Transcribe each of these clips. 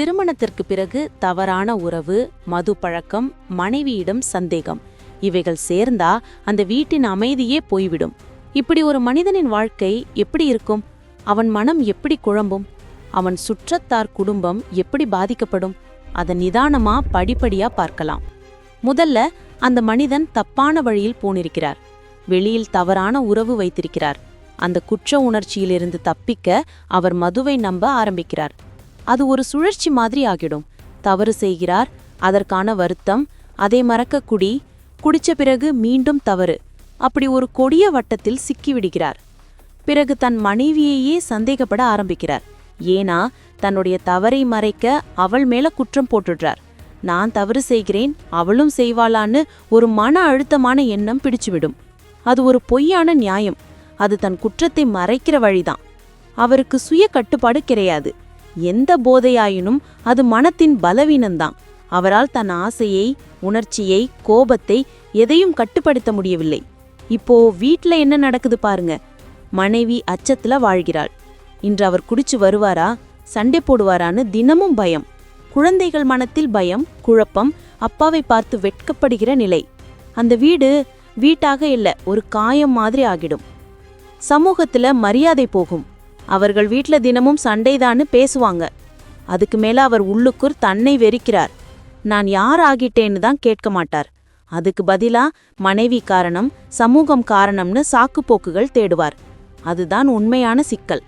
திருமணத்திற்கு பிறகு தவறான உறவு மது பழக்கம் மனைவியிடம் சந்தேகம். இவைகள் சேர்ந்தா அந்த வீட்டின் அமைதியே போய்விடும். இப்படி ஒரு மனிதனின் வாழ்க்கை எப்படி இருக்கும்? அவன் மனம் எப்படி குழம்பும்? அவன் சுற்றத்தார் குடும்பம் எப்படி பாதிக்கப்படும்? அதை நிதானமா படிப்படியா பார்க்கலாம். முதல்ல அந்த மனிதன் தப்பான வழியில் போனிருக்கிறார். வெளியில் தவறான உறவு வைத்திருக்கிறார். அந்த குற்ற உணர்ச்சியிலிருந்து தப்பிக்க அவர் மதுவை நம்ப ஆரம்பிக்கிறார். அது ஒரு சுழற்சி மாதிரி ஆகிடும். தவறு செய்கிறார் அதற்கான வருத்தம் அதை மறக்க குடி குடிச்ச பிறகு மீண்டும் தவறு. அப்படி ஒரு கொடிய வட்டத்தில் சிக்கிவிடுகிறார். பிறகு தன் மனைவியையே சந்தேகப்பட ஆரம்பிக்கிறார். ஏனா தன்னுடைய தவறை மறைக்க அவள் மேல குற்றம் போட்டுடுறார். நான் தவறு செய்கிறேன் அவளும் செய்வாளான்னு ஒரு மன அழுத்தமான எண்ணம் பிடிச்சுவிடும். அது ஒரு பொய்யான நியாயம். அது தன் குற்றத்தை மறைக்கிற வழிதான். அவருக்கு சுய கட்டுப்பாடு கிடையாது. எந்த போதையாயினும் அது மனத்தின் பலவீனம்தான். அவரால் தன் ஆசையை உணர்ச்சியை கோபத்தை எதையும் கட்டுப்படுத்த முடியவில்லை. இப்போ வீட்ல என்ன நடக்குது பாருங்க. மனைவி அச்சத்துல வாழ்கிறாள். இன்று அவர் குடிச்சு வருவாரா? சண்டை போடுவாரான்னு தினமும் பயம். குழந்தைகள் மனத்தில் பயம் குழப்பம் அப்பாவை பார்த்து வெட்கப்படுகிற நிலை. அந்த வீடு வீட்டாக இல்லை ஒரு காயம் மாதிரி ஆகிடும். சமூகத்துல மரியாதை போகும். அவர்கள் வீட்டில் தினமும் சண்டைதான்னு பேசுவாங்க. அதுக்கு மேலே அவர் உள்ளுக்குர் தன்னை வெறிக்கிறார். நான் யார் ஆகிட்டேன்னு தான் கேட்க மாட்டார். அதுக்கு பதிலா மனைவி காரணம் சமூகம் காரணம்னு சாக்குப்போக்குகள் தேடுவார். அதுதான் உண்மையான சிக்கல்.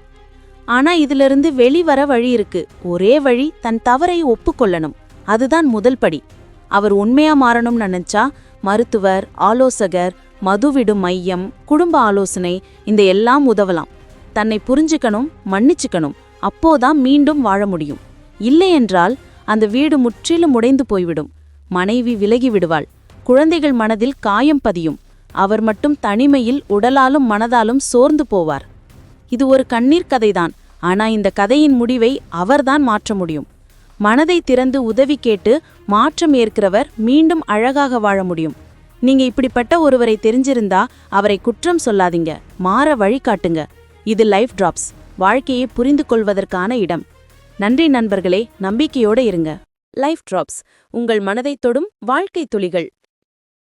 ஆனா இதிலிருந்து வெளிவர வழி இருக்கு. ஒரே வழி தன் தவறை ஒப்புக்கொள்ளணும். அதுதான் முதல் படி. அவர் உண்மையா மாறணும்னு நினைச்சா மருத்துவர் ஆலோசகர் மதுவிடும் மையம் குடும்ப ஆலோசனை இந்த எல்லாம் உதவலாம். தன்னை புரிஞ்சுக்கணும் மன்னிச்சுக்கணும். அப்போதான் மீண்டும் வாழ முடியும். இல்லையென்றால் அந்த வீடு முற்றிலும் உடைந்து போய்விடும். மனைவி விலகி விடுவாள். குழந்தைகள் மனதில் காயம் பதியும். அவர் மட்டும் தனிமையில் உடலாலும் மனதாலும் சோர்ந்து போவார். இது ஒரு கண்ணீர் கதைதான். ஆனா இந்த கதையின் முடிவை அவர்தான் மாற்ற முடியும். மனதை திறந்து உதவி கேட்டு மாற்றம் ஏற்கிறவர் மீண்டும் அழகாக வாழ முடியும். நீங்க இப்படிப்பட்ட ஒருவரை தெரிஞ்சிருந்தா அவரை குற்றம் சொல்லாதீங்க. மாற வழிகாட்டுங்க இது லைஃப் டிராப்ஸ் வாழ்க்கையை புரிந்து கொள்வதற்கான இடம். நன்றி நண்பர்களே நம்பிக்கையோடு இருங்க. லைஃப் டிராப்ஸ் உங்கள் மனதைத் தொடும் வாழ்க்கை துளிகள்.